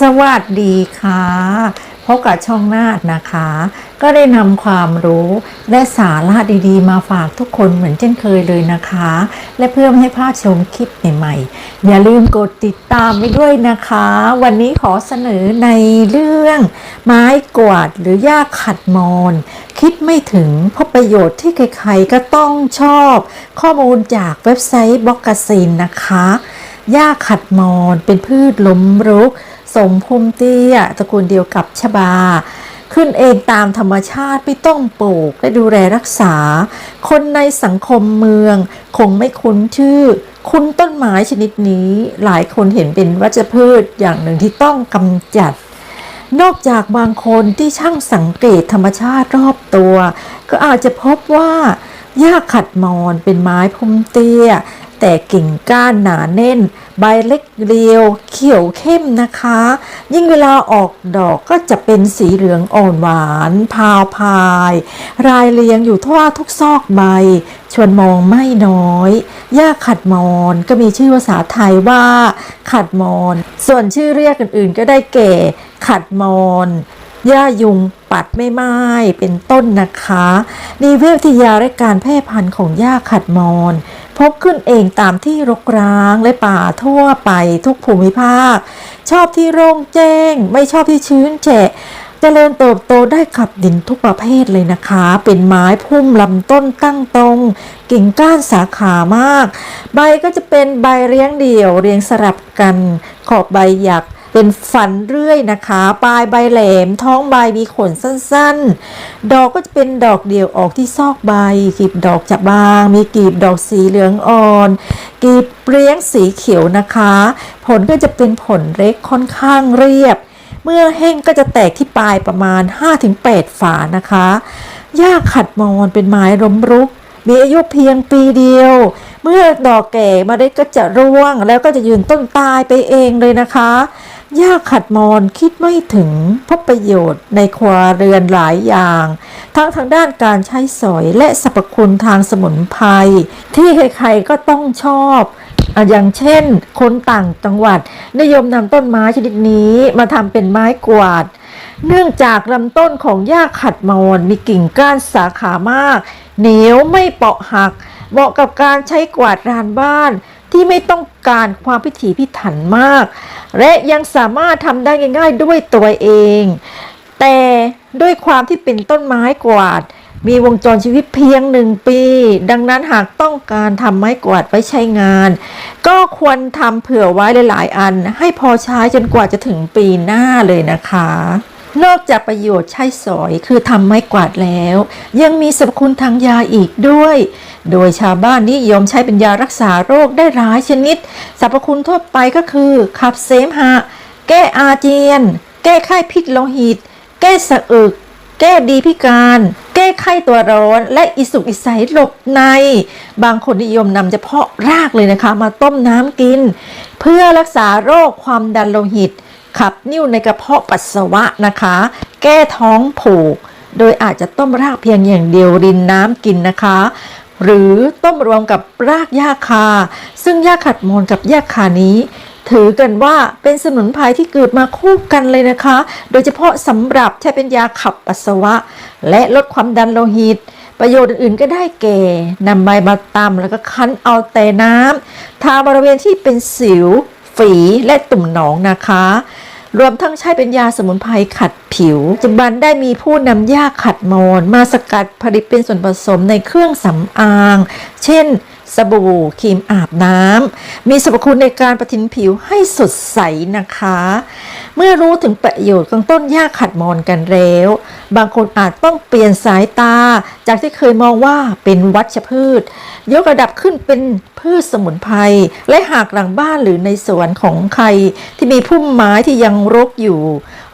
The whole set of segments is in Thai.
สวัสดีค่ะพบกับช่องนาดนะคะ ก็ได้นำความรู้และสาระดีๆ มาฝากทุกคนเหมือนเช่นเคยเลยนะคะ และเพื่อไม่ให้พลาดชมคลิปใหม่ๆ อย่าลืมกดติดตามไปด้วยนะคะ วันนี้ขอเสนอในเรื่อง ไม้กวาดหรือหญ้าขัดมอน คิดไม่ถึงเพราะประโยชน์ที่ใครๆก็ต้องชอบ ข้อมูลจากเว็บไซต์บล็อกกซีนนะคะหญ้าขัดมอนเป็นพืชล้มรุก สมภูมิเตี้ยตระกูลเดียวกับชบา ขึ้นเองตามธรรมชาติไม่ต้องปลูกและดูแลรักษา คนในสังคมเมือง คงไม่คุ้นชื่อ คุ้นต้นไม้ชนิดนี้หลายคนเห็นเป็นวัชพืชอย่างหนึ่งที่ต้องกำจัดนอกจากบางคนที่ช่างสังเกตธรรมชาติรอบตัว ก็อาจจะพบว่าหญ้าขัดมอนเป็นไม้พุ่มเตี้ย แต่กิ่งก้านหนาแน่น ใบเล็กเรียว เขียวเข้มนะคะ ยิ่งเวลาออกดอกก็จะเป็นสีเหลืองอ่อนหวาน พาวพาย รายเรียงอยู่ทั่วทุกซอกใบ ชวนมองไม่น้อยหญ้าขัดมอนก็มีชื่อภาษาไทยว่า ขัดมอน ส่วนชื่อเรียกอื่นๆ ก็ได้แก่ ขัดมอนหญ้ายุงปัดไม่ไม้เป็นต้นนะคะนิเวศวิทยาและการแพร่พันธุ์ของหญ้าขัดมอน พบขึ้นเองตามที่รกร้างและป่าทั่วไปทุกภูมิภาค ชอบที่โร่งแจ้ง ไม่ชอบที่ชื้นแฉะเจริญเติบโตได้ขับดินทุกประเภทเลยนะคะ เป็นไม้พุ่มลำต้นตั้งตรง กิ่งก้านสาขามาก ใบก็จะเป็นใบเรียงเดี่ยวเรียงสลับกัน ขอบใบหยัก เป็นฟันเรื่อยนะคะ ปลายใบแหลม ท้องใบมีขนสั้นๆ ดอกก็จะเป็นดอกเดี่ยวออกที่ซอกใบกีบดอกจะบาง มีกีบดอกสีเหลืองอ่อนกีบเปรี้ยงสีเขียวนะคะ ผลก็จะเป็นผลเล็กค่อนข้างเรียบ เมื่อแห้งก็จะแตกที่ปลายประมาณ 5-8 ฝานะคะหญ้าขัดมอนเป็นไม้ล้มรุก มีอายุเพียงปีเดียว เมื่อดอกแก่เมาได้ก็จะร่วงแล้วก็จะยืนต้นตายไปเองเลยนะคะ หญ้าขัดมอนคิดไม่ถึงพบประโยชน์ในครัวเรือนหลายอย่าง ทั้งทางด้านการใช้สอยและสรรพคุณทางสมุนไพรที่ใครๆก็ต้องชอบอย่างเช่น คนต่างจังหวัด นิยมนำต้นไม้ชนิดนี้มาทำเป็นไม้กวาด เนื่องจากลำต้นของหญ้าขัดมอนมีกิ่งก้านสาขามาก เหนียวไม่เปราะหัก เหมาะกับการใช้กวาดลานบ้าน ที่ไม่ต้องการความพิถีพิถันมาก และยังสามารถทำได้ง่าย ๆ ด้วยตัวเอง แต่ด้วยความที่เป็นต้นไม้กวาด มีวงจรชีวิตเพียงหนึ่งปี ดังนั้นหากต้องการทำไม้กวาดไว้ใช้งาน ก็ควรทำเผื่อไว้หลาย ๆ อัน ให้พอใช้จนกว่าจะถึงปีหน้าเลยนะคะ นอกจากประโยชน์ใช้สอยคือทำไม้กวาดแล้ว ยังมีสรรพคุณทางยาอีกด้วย โดยชาวบ้านนิยมใช้เป็นยารักษาโรคได้หลายชนิดสรรพคุณทั่วไปก็คือ ขับเสมหะ แก้อาเจียน แก้ไข้พิษโลหิต แก้สะอึก แก้ดีพิการ แก้ไข้ตัวร้อน และอิสุกอิสัยหลบใน บางคนนิยมนำเฉพาะรากเลยนะคะ มาต้มน้ำกิน เพื่อรักษาโรคความดันโลหิต ขับนิ่วในกระเพาะปัสสาวะนะคะ แก้ท้องผูก โดยอาจจะต้มรากเพียงอย่างเดียวรินน้ำกินนะคะ หรือต้มรวมกับรากหญ้าคา ซึ่งหญ้าขัดมอนกับหญ้าคานี้ถือกันว่าเป็นสมุนไพรที่เกิดมาคู่กันเลยนะคะ โดยเฉพาะสำหรับใช้เป็นยาขับปัสสาวะ และลดความดันโลหิต ประโยชน์อื่นๆก็ได้แก่นำใบมาตำแล้วก็คั้นเอาแต่น้ำทาบริเวณที่เป็นสิว ฝีและตุ่มหนองนะคะ รวมทั้งใช้เป็นยาสมุนไพรขัดผิวปัจจุบันได้มีผู้นำยาขัดมอนมาสกัดผลิตเป็นส่วนผสมในเครื่องสำอาง เช่น สบู่ครีมอาบน้ำมีสรรพคุณในการประทินผิวให้สดใสนะคะ เมื่อรู้ถึงประโยชน์ของต้นหญ้าขัดมอนกันแล้ว บางคนอาจต้องเปลี่ยนสายตา จากที่เคยมองว่าเป็นวัชพืช ยกระดับขึ้นเป็นพืชสมุนไพรและหากหลังบ้านหรือในสวนของใครที่มีพุ่มไม้ที่ยังรกอยู่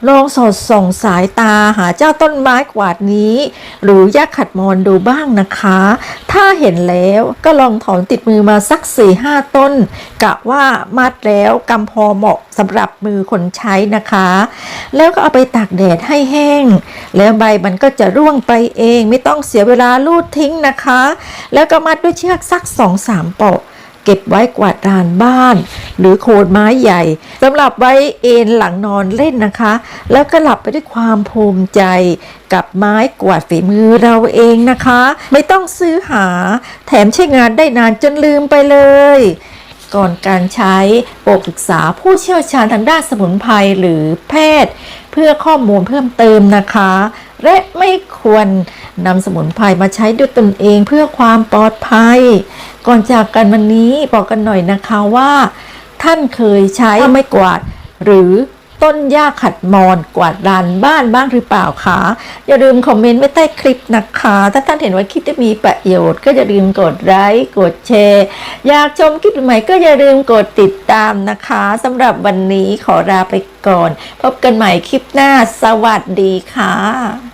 ลองสอดส่องสายตาหาเจ้าต้นไม้กวาดนี้ หรือหญ้าขัดมอนดูบ้างนะคะ ถ้าเห็นแล้วก็ลองถอนติดมือมาสัก4ี่ห้าต้น กะว่ามัดแล้วกำพอเหมาะสำหรับมือคนใช้นะคะ แล้วก็เอาไปตากแดดให้แห้ง แล้วใบมันก็จะร่วงไปเอง ไม่ต้องเสียเวลาลูดทิ้งนะคะ แล้วก็มัดด้วยเชือกสัก2-3เปาะ เก็บไว้กวาดลานบ้าน หรือโคนไม้ใหญ่สำหรับไว้เอนหลังนอนเล่นนะคะ แล้วก็หลับไปด้วยความภูมิใจกับไม้กวาดฝีมือเราเองนะคะ ไม่ต้องซื้อหา แถมใช้งานได้นานจนลืมไปเลยก่อนการใช้โปรดปรึกษาผู้เชี่ยวชาญทางด้านสมุนไพรหรือแพทย์ เพื่อข้อมูลเพิ่มเติมนะคะ และไม่ควรนำสมุนไพรมาใช้ด้วยตนเองเพื่อความปลอดภัย ก่อนจากกันวันนี้บอกกันหน่อยนะคะว่า ท่านเคยใช้ไม้กวาด หรือต้นหญ้าขัดมอนกวาดลานบ้านบ้างหรือเปล่าคะอย่าลืมคอมเมนต์ไว้ใต้คลิปนะคะ ถ้าท่านเห็นว่าคลิปจะมีประโยชน์ ก็อย่าลืมกดไลค์กดแชร์ อยากชมคลิปใหม่ก็อย่าลืมกดติดตามนะคะสำหรับวันนี้ขอลาไปก่อน พบกันใหม่คลิปหน้าสวัสดีค่ะ